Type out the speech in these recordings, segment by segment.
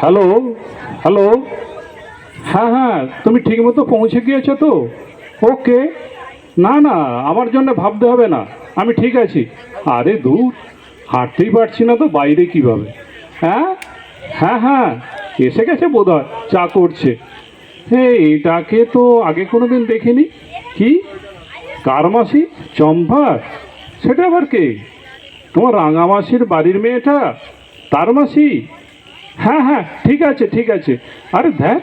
Hello hello. হ্যাঁ হ্যাঁ তুমি ঠিকমতো পৌঁছে গিয়েছো তো? ওকে না না, আমার জন্য ভাবতে হবে না। আমি ঠিক আছি। আরে দূর, হাঁটতেই পারছি না তো বাইরে কীভাবে? হ্যাঁ? হ্যাঁ হ্যাঁ এসে গেছে বোধ হয় চা করছে। হ্যাঁ এটাকে তো আগে কোনো দিন দেখিনি। কি? কার মাসি? চম্পার? সেটা আবার কে? তোমার রাঙামাসির বাড়ির মেয়েটা? তার মাসি? হ্যাঁ হ্যাঁ ঠিক আছে ঠিক আছে। আরে দেখ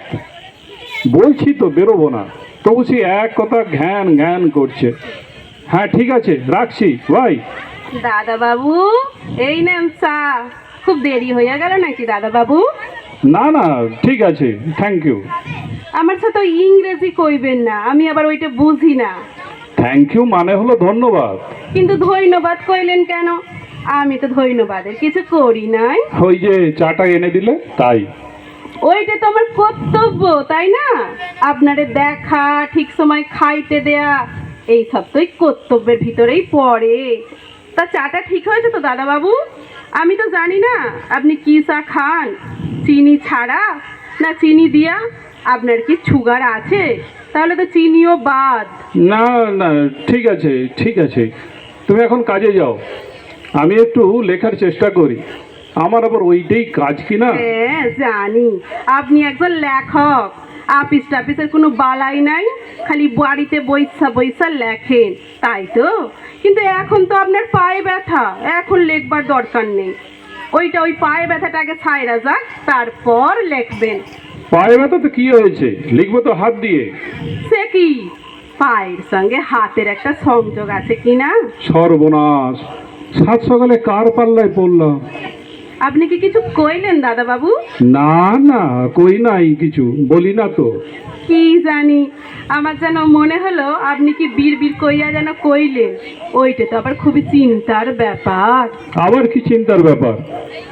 বলছি তো বেরোবো না। তবু সে এক কথা ঘ্যান ঘ্যান করছে। হ্যাঁ ঠিক আছে রাখছি ভাই দাদা বাবু এই নেন চা। খুব দেরি হয়ে গেল নাকি দাদা বাবু না না ঠিক আছে থ্যাংক ইউ আমার সাথে ইংরেজি কইবেন না আমি আবার ওইটা বুঝি না। থ্যাংক ইউ মানে হলো ধন্যবাদ। কিন্তু ধন্যবাদ কইলেন কেন? আমি তো ধন্যবাদের কিছু করি নাই। ওই যে চাটা এনে দিলে তাই। ওইটা তো আমার কর্তব্য তাই না? আপনারে দেখা ঠিক সময় খাইতে দেয়া এই সব তো কর্তব্যের ভিতরেই পড়ে। তা চাটা ঠিক হয়েছে তো দাদা বাবু আমি তো জানি না আপনি কি চা খান? চিনি ছাড়া না চিনি দিয়া আপনার কি সুগার আছে? তাহলে তো চিনিও বাদ। না না ঠিক আছে ঠিক আছে। তুমি এখন কাজে যাও। আমি একটু লেখার চেষ্টা করি। আমার আবার ওইটাই কাজ কি না? হ্যাঁ জানি। আপনি একজন লেখক। আপিস টাপিসের কোনো বালাই নাই খালি বাড়িতে বৈসা বৈসা লেখেন তাই তো? কিন্তু এখন তো আপনার পায়ে ব্যথা। এখন লেখবার দরকার নেই। ওইটা ওই পায়ে ব্যথাটাকে ছাইরা যাক তারপর লিখবেন। পায়ে ব্যথা তো কি হয়েছে? লিখব তো হাত দিয়ে। সে কি? পায়ের সঙ্গে হাতের একটা সংযোগ আছে কি না সর্বনাশ। সাত সকালে কার পাল্লায় পড়লাম? আপনি কি কিছু কইলেন দাদা বাবু না না কই নাই কিছু বলি না তো। কি জানি আমার যেন মনে হলো আপনি কি বীর বীর কইয়া যেন কইলে ওইটা তো আবার খুবই চিন্তার ব্যাপার। আবার কি চিন্তার ব্যাপার?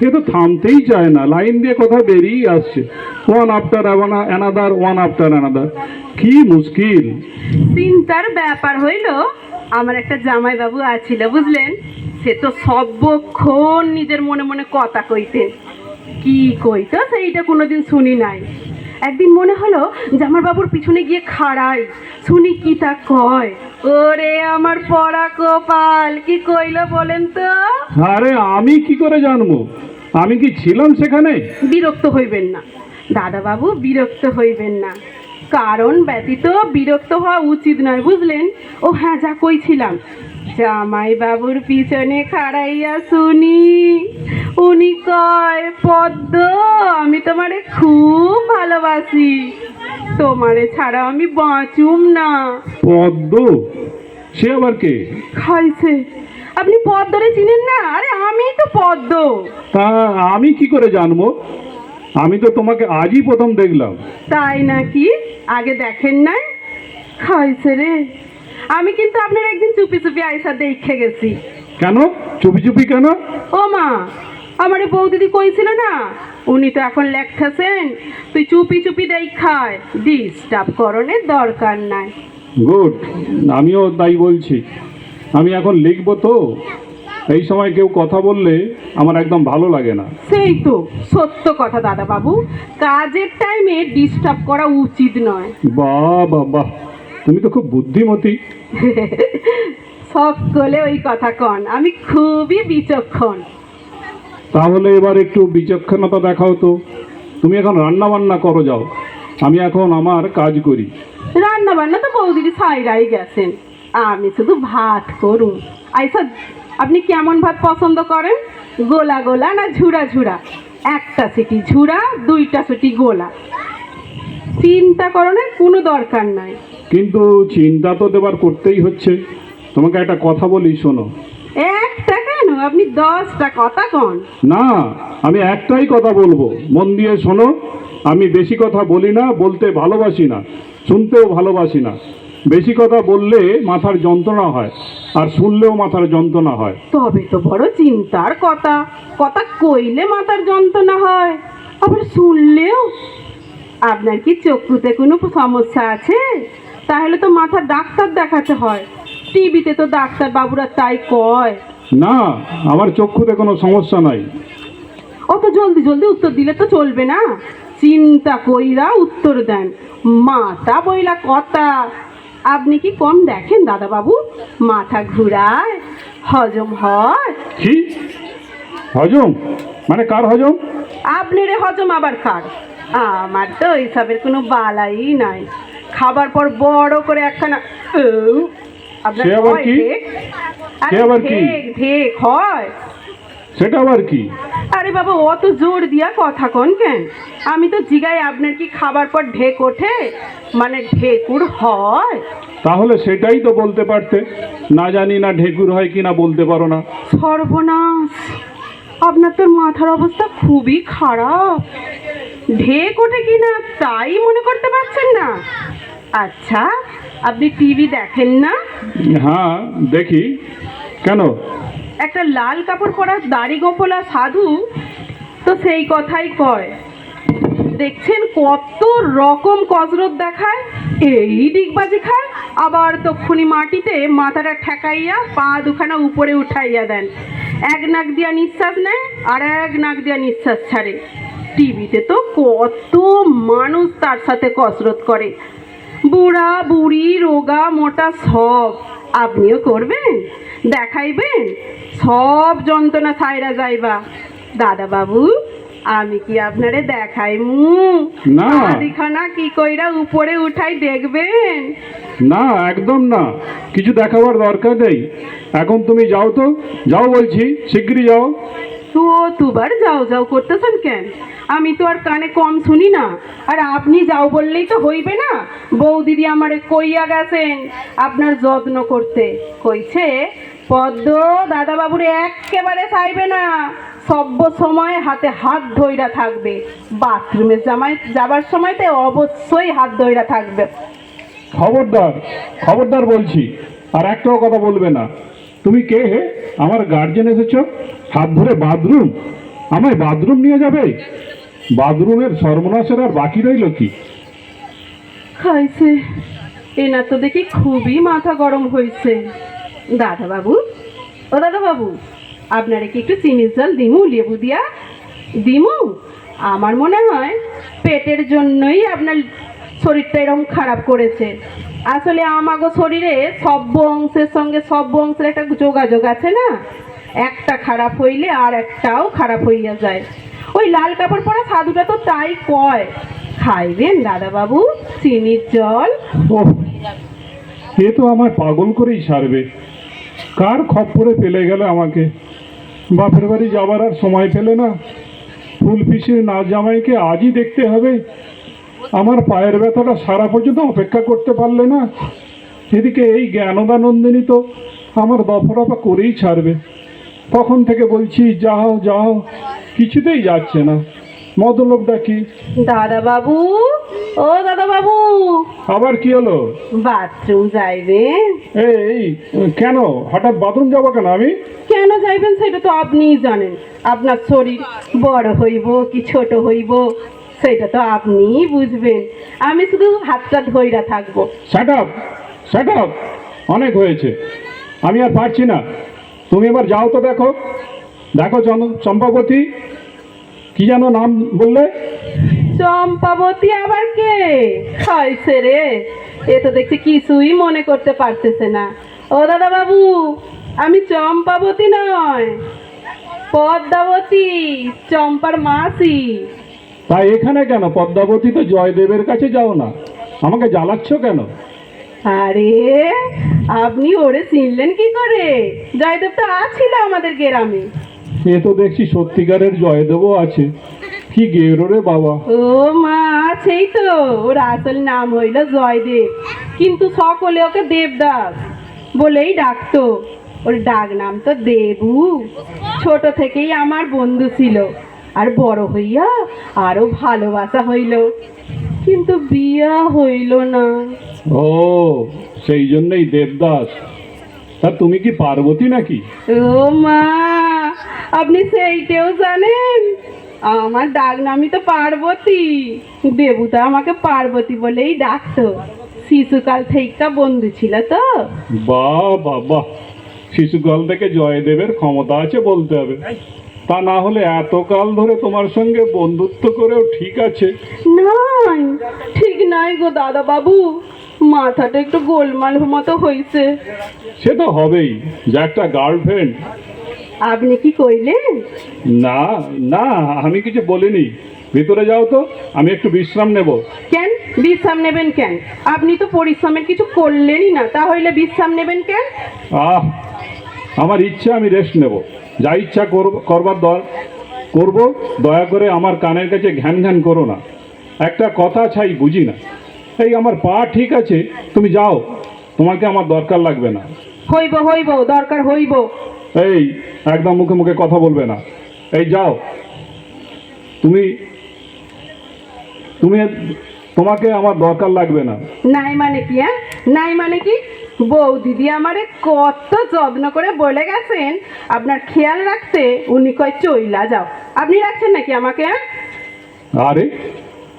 এ তো থামতেই চায় না লাইন দিয়ে কথা বেরিয়েই আসছে। One after another one after another কি মুশকিল। চিন্তার ব্যাপার হইল আমার একটা জামাই বাবু আছিল বুঝলেন? সে তো সর্বক্ষণ নিজের মনে মনে কথা কইতে। কি কইতো? সেইটা কোনোদিন শুনি নাই। একদিন মনে হলো জামার বাবুর পিছনে গিয়ে খাড়াই। শুনি কি তা কয়? ওরে আমার পড়া কপাল কি কইলো বলেন তো? আরে আমি কি করে জানব? আমি কি ছিলাম সেখানে? বিরক্ত হইবেন না। দাদা বাবু বিরক্ত হইবেন না। কারণ ব্যতীত বিরক্ত হওয়া উচিত নয় বুঝলেন? ও হ্যাঁ যা কইছিলাম। জামাই বাবুর পিছনে খাড়াইয়া শুনি। উনি কয় পদ্ম আমি তোমারে খুব ভালোবাসি। তোমারে ছাড়া আমি বাঁচুম না। পদ্ম? সে আবার কে? খাইছে। আপনি পদ্মরে চিনেন না? আরে আমি তো পদ্ম। তা আমি কি করে জানব? আমি তো তোমাকে আজই প্রথম দেখলাম। তাই নাকি? আগে দেখেন নাই? খাইছে রে। আমি কিন্তু আপনার একদিন চুপি চুপি আইসা দেখে গেছি। কেন? চুপি চুপি কেন? ও মা আমার বউ দিদি কইছিল না? উনি তো এখন লেখতেছেন তুই চুপি চুপি দেই খায় ডিস্টার্ব করণের দরকার নাই। গুড আমিও তাই বলছি। আমি এখন লিখব তো। এই সময় কেউ কথা বললে আমার একদম ভালো লাগে না। সেই তো সত্য কথা দাদা বাবু কাজের টাইমে ডিস্টার্ব করা উচিত নয়। বাহ বাহ বাহ। তুমি তো খুব বুদ্ধিমতী। সকলে ওই কথা কন। আমি খুবই বিচক্ষণ। তাহলে এবার একটু বিচক্ষণতা দেখাও তো। তুমি এখন রান্না বান্না করো যাও। আমি এখন আমার কাজ করি। রান্না বান্না তো বৌদিদি সাইরাই গেছেন। আমি শুধু ভাত করুন। আইসা আপনি কেমন ভাত পছন্দ করেন? গোলা গোলা না ঝুরা ঝুরা? একটা সিটি ঝুরা দুইটা সিটি গোলা। চিন্তা করণের কোনো দরকার নাই। কিন্তু চিন্তা তো দেবার করতেই হচ্ছে। তোমাকে একটা কথা বলি শোনো। একটা কেন? আপনি দশটা কথা কন। না আমি একটাই কথা বলব। মন দিয়ে শোনো আমি বেশি কথা বলি না বলতে ভালোবাসি না শুনতেও ভালোবাসি না। বেশি কথা বললে মাথার যন্ত্রণা হয় আর শুনলেও মাথার যন্ত্রণা হয়। তবে তো বড় চিন্তার কথা। কথা কইলে মাথার যন্ত্রণা হয় আবার শুনলেও আপনার কি চক্ষুতে কোনো সমস্যা আছে? তাহলে তো মাথার ডাক্তার দেখাতে হয়। টিভিতে তো ডাক্তার বাবুরা তাই কয়। না আমার চক্ষুতে কোনো সমস্যা নাই। অত জলদি জলদি উত্তর দিলে তো চলবে না। চিন্তা কইরা উত্তর দেন। মাথা বইলা কথা। আপনি কি কম দেখেন দাদা বাবু মাথা ঘুরায় হজম হয়। কি? হজম? মানে কার হজম? আপনি রে হজম আবার কার? আমার তো এইসবের কোনো বালাই নাই। খাবার পর বড় করে একখানা আপনার সে আবার কি? সে আবার কি? ঢেক, ঢেক হয়। সেটা আবার কি? আরে বাবা অত জোর দিয়া কথা কন কেন? আমি তো জিগাই আপনার কি খাবার পর ঢেক ওঠে? মানে ঢেকুর হয়। তাহলে সেটাই তো বলতে পারতে। না জানি না ঢেকুর হয় কি না বলতে পারো না। সর্বনাশ। আপনার তোর মাথার অবস্থা খুবই খারাপ। ঢেক ওঠে কি না তাই মনে করতে পারছেন না? আচ্ছা আপনি টিভি দেখেন না? হ্যাঁ দেখি। কেন? একটা লাল কাপড় পরা দাড়ি গোপলা সাধু তো সেই কথাই কয়। দেখছেন কত রকম কসরত দেখায়? এই ডিগবাজি খায় আবার তক্ষুনি মাটিতে মাথাটা ঠেকাইয়া পা দুখানা উপরে উঠাইয়া দেন। এক নাক দিয়া নিঃশ্বাস নেয় আর এক নাক দিয়া নিঃশ্বাস ছাড়ে। টিভিতে তো কত মানুষ তার সাথে কসরত করে। বুড়া বুড়ি রোগা মোটা সব। আপনিও করবেন? দেখাইবেন? সব যন্ত্রণা সাইরা যাইবা। দাদা বাবু আমি কি আপনারে দেখাই মু না। দিখানা কি কইরা উপরে উঠাই দেখবেন? না একদম না। কিছু দেখাবার দরকার নেই। এখন তুমি যাও তো। যাও বলছি শিগগিরই যাও। তো দুবার যাও যাও করতেছেন কেন? আমি তো আর কানে কম শুনি না। আর আপনি যাও বললেই তো হইবে না। বউ দিদি আমারে কইয়া গেছেন আপনার যত্ন করতে। কইছে, পদ্ম দাদাবাবুরে একেবারে চাইবে না। সব্য সময় হাতে হাত ধইরা থাকবে। বাথরুমে জামাই, যাবার সময়তে অবশ্যই হাত ধইরা থাকবে। খবরদার খবরদার বলছি, আর একটাও কথা বলবে না। তুমি কে হে? আমার গার্জেন এসেছ। হাত ধরে বাথরুম? আমায় বাথরুম নিয়ে যাবে? বাথরুমের সর্বনাশের আর বাকি রইল কি? খাইছে। এনার তো দেখি খুবই মাথা গরম হয়েছে। দাদা বাবু ও দাদা বাবু আপনারা কি একটু চিনির জল দিমু, লেবু দিয়া? দিমু? আমার মনে হয় পেটের জন্যই আপনার শরীরটা এরকম খারাপ করেছে। আসলে আমাগো শরীরে সব্য অংশের সঙ্গে সব্য অংশের একটা যোগাযোগ আছে না? একটা খারাপ হইলে আর একটাও খারাপ হইয়া যায়। ওই লাল কাপড় পরা সাধুটা তো তাই কয়। খাইবেন দাদা বাবু চিনির জল। এ তো আমার পাগল করেই সারবে। কার খপ্পরে পেলে গেল আমাকে? বাপের বাড়ি যাবার আর সময় পেলে না। ফুল পিসির না জামাইকে আজই দেখতে হবে। আমার পায়ের ব্যথাটা সারা পর্যন্ত অপেক্ষা করতে পারলে না। এদিকে এই জ্ঞানদানন্দিনী তো আমার দফরফা করেই ছাড়বে। তখন থেকে বলছি, যাও যাও। কিছুতেই যাচ্ছে না। মদলোকটা কি? দাদা বাবু ও দাদা বাবু আবার কি হলো? বাথরুম যাইবেন এই কেন? হঠাৎ বাথরুম যাব কেন আমি? কেন যাইবেন সেটা তো আপনিই জানেন। আপনার শরীর বড় হইব কি ছোট হইব সেটা তো আপনিই বুঝবেন। আমি শুধু হাতটা ধইরা থাকব। শ্যাট আপ শ্যাট আপ অনেক হয়েছে। আমি আর পারছি না। তুমি এবার যাও তো দেখো। দেখো চম- চম্পাবতী। কি যেন নাম বললে? চম্পাবতী আবার কে? খাইছে রে। এ তো দেখছি কিছুই মনে করতে পারতেছে না। ও দাদা বাবু আমি চম্পাবতী নয় পদ্মাবতী চম্পার মাসি। তাই এখানে কেন? পদ্মাবতী তো জয়দেবের কাছে যাও না। আমাকে জ্বালাচ্ছ কেন? আরে আপনি ওরে চিনলেন কি করে? জয়দেব তো আছিল আমাদের গ্রামে। এ তো দেখছি সত্যিকারের জয়দেবও আছে। কি গেরো রে বাবা। ও মা আছেই তো। ওর আসল নাম হইল জয়দেব। কিন্তু সকলে ওকে দেবদাস বলেই ডাকতো। ওর ডাক নাম তো দেবু। ছোট থেকেই আমার বন্ধু ছিল। আর বড় হইয়া আরও ভালোবাসা হইল। কিন্তু বিয়া হইল না। ও সেই জন্যই দেবদাস। তা তুমি কি পার্বতী নাকি? ও মা আপনি সেইটাও জানেন? আমার ডাক নামই তো পার্বতী। দেবুতা আমাকে পার্বতী বলেই ডাকতো। শিশুকাল থেকে বন্ধু ছিল তো। বাহ বাহ বাহ। শিশুকাল থেকে জয়দেবের ক্ষমতা আছে বলতে হবে। তা না হলে এতকাল ধরে তোমার সঙ্গে বন্ধুত্ব করেও ঠিক আছে? নাই ঠিক নাই গো দাদা বাবু মাথাটা একটু গোলমাল মতো হয়েছে। সে তো হবেই যে একটা গার্লফ্রেন্ড আপনি কি কইলেন? না না আমি কিছু বলিনি। ভিতরে যাও তো আমি একটু বিশ্রাম নেব। কেন? বিশ্রাম নেবেন কেন? আপনি তো পরিশ্রমের কিছু করলেনই না তাহলে বিশ্রাম নেবেন কেন? আহ আমার ইচ্ছা আমি রেস্ট নেব। যা ইচ্ছা করব করবার দর করব। দয়া করে আমার কানের কাছে ঘ্যান ঘ্যান করো না। একটা কথা ছাই বুঝি না। এই আমার পা ঠিক আছে তুমি যাও। তোমাকে আমার দরকার লাগবে না। হইব হইব দরকার হইব। এই একদম মুখে মুখে কথা বলবে না। এই যাও। তুমি তুমি তোমাকে আমার দরকার লাগবে না। নাই মানে কি হ্যাঁ? নাই মানে কি? বউ দিদি আমারে কত যত্ন করে বলে গেছেন আপনার খেয়াল রাখতে। উনি কয় চইলা যাও। আপনি রাখছেন নাকি আমাকে হ্যাঁ? আরে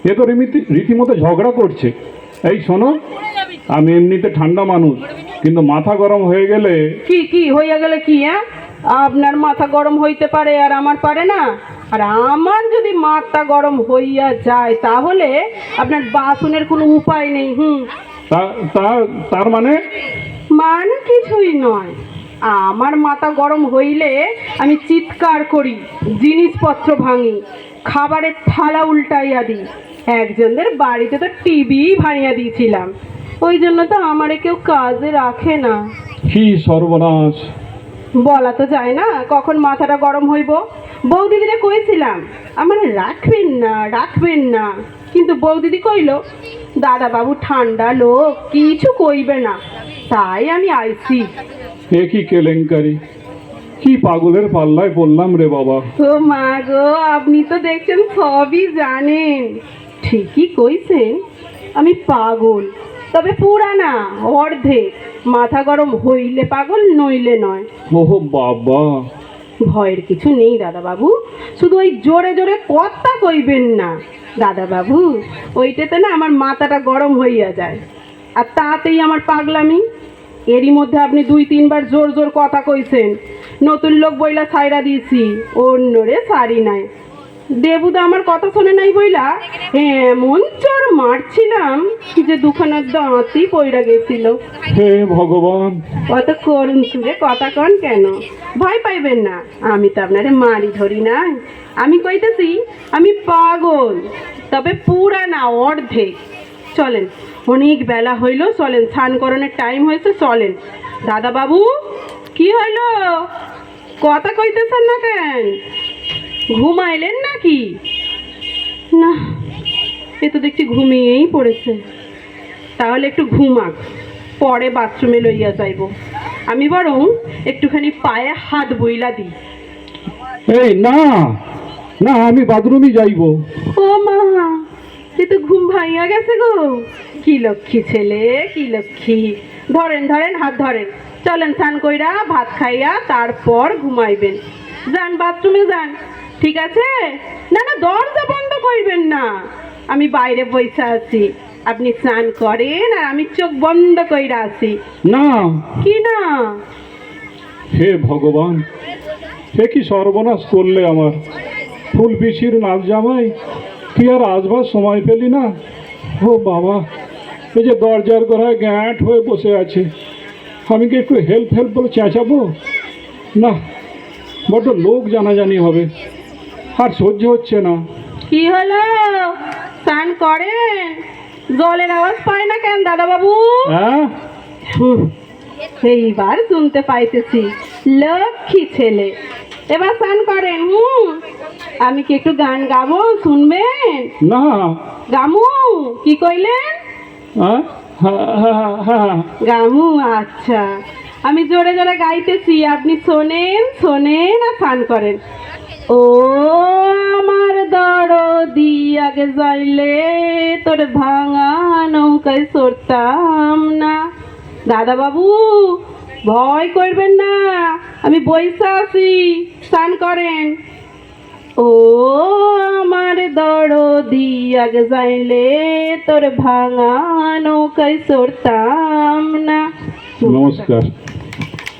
এ তো রীতি রীতিমতো ঝগড়া করছে। এই শোনো আমি এমনিতে ঠান্ডা মানুষ কিন্তু মাথা গরম হয়ে গেলে কি কি হইয়া গেলে কি হ্যাঁ? আপনার মাথা গরম হইতে পারে আর আমার পারে না? আর আমার যদি মাথা গরম হইয়া যায় তাহলে আপনার বাসনের কোনো উপায় নেই হুম? তার মানে? মানে কিছুই নয়। আমার মাথা গরম হইলে আমি চিৎকার করি জিনিসপত্র ভাঙি খাবারের থালা উল্টাইয়া দিই। একজনদের বাড়িতে তো টিভি ভাঙিয়া দিয়েছিলাম। ওই জন্য তো আমারে কেউ কাজে রাখে না। কি সর্বনাশ। বলা তো যায় না কখন মাথাটা গরম হইব? বৌদিদিরে কইছিলাম আমার রাখবেন না রাখবেন না। কিন্তু বৌদিদি কইল দাদা বাবু ঠান্ডা লোক কিছু কইবে না। তাই আমি আইছি। এ কি কেলেঙ্কারি। কি পাগলের পাল্লায় পড়লাম রে বাবা। ও মা গো আপনি তো দেখছেন সবই জানেন। ঠিকই কইছেন আমি পাগল। তবে পুরা না অর্ধেক। মাথা গরম হইলে পাগল নইলে নয়। ওহ বাবা। ভয়ের কিছু নেই দাদা বাবু শুধু ওই জোরে জোরে কথা কইবেন না। দাদা বাবু ওইটাতে না আমার মাথাটা গরম হইয়া যায়। আর তাতেই আমার পাগলামি। এরই মধ্যে আপনি দুই তিনবার জোর জোর কথা কইছেন। নতুন লোক বইলা সাইরা দিয়েছি অন্যরে সারি নাই। দেবুদা আমার কথা শোনে নাই বইলা? এমন চোর মারছিলাম যে দুখানার দাঁতই পইরা গেছিল। হে ভগবান। অত করুণ সুরে কথা কন কেন? ভয় পাইবেন না আমি তো আপনারে মারি ধরি না আমি কইতেছি আমি পাগল তবে পুরা না অর্ধেক। চলেন অনেক বেলা হইল চলেন স্নান করণের টাইম হয়েছে চলেন। দাদা বাবু কি হইল? কথা কইতেছেন না কেন? ঘুমাইলেন নাকি? না এ তো দেখছি ঘুমিয়েই পড়েছে। তাহলে একটু ঘুমাক পরে বাথরুমে লইয়া যাইব। আমি বরং একটুখানি পায়ে হাত বইলা দিই। এই না না আমি বাথরুমই যাইব। ও মা এ তো ঘুম ভাইয়া গেছে গো। কি লক্ষ্মী ছেলে কি লক্ষ্মী। ধরেন ধরেন হাত ধরেন। চলেন স্নান কইরা ভাত খাইয়া তারপর ঘুমাইবেন। যান বাথরুমে যান। ঠিক আছে? না না দরজা বন্ধ করবেন না। আমি বাইরে বসে আছি। আপনি স্নান করেন আর আমি চোখ বন্ধ কইরা আছি। না। কি না? হে ভগবান হে কি সর্বনাশ করলে আমার? ফুল পিসির নাচ জামাই তুই আর আসবার সময় পেলি না? ও বাবা এই যে দরজার গড়ায় গ্যাঁট হয়ে বসে আছে। আমি কি একটু হেল্প হেল্প বলে চেঁচাবো? না বড্ড লোক জানাজানি হবে। আর সহ্য হচ্ছে না। কি হলো? স্নান করেন জলের আওয়াজ পায় না কেন দাদা বাবু হ্যাঁ এইবার শুনতে পাইতেছি লক্ষ্মী ছেলে। এবার স্নান করেন হুম? আমি কি একটু গান গাবো শুনবেন? না। গামু কি কইলেন? হ্যাঁ হ্যাঁ হ্যাঁ। গামু আচ্ছা। আমি জোরে জোরে গাইতেছি আপনি শোনেন শোনেন আর স্নান করেন। ও আমার দরদি আগে যাইলে তোর ভাঙা নৌকায় সরতাম না। দাদা বাবু ভয় করবেন না, আমি বৈশা আছি, স্নান করেন। ও আমার দরদি আগে যাইলে তোর ভাঙা নৌকায় সরতাম না। নমস্কার।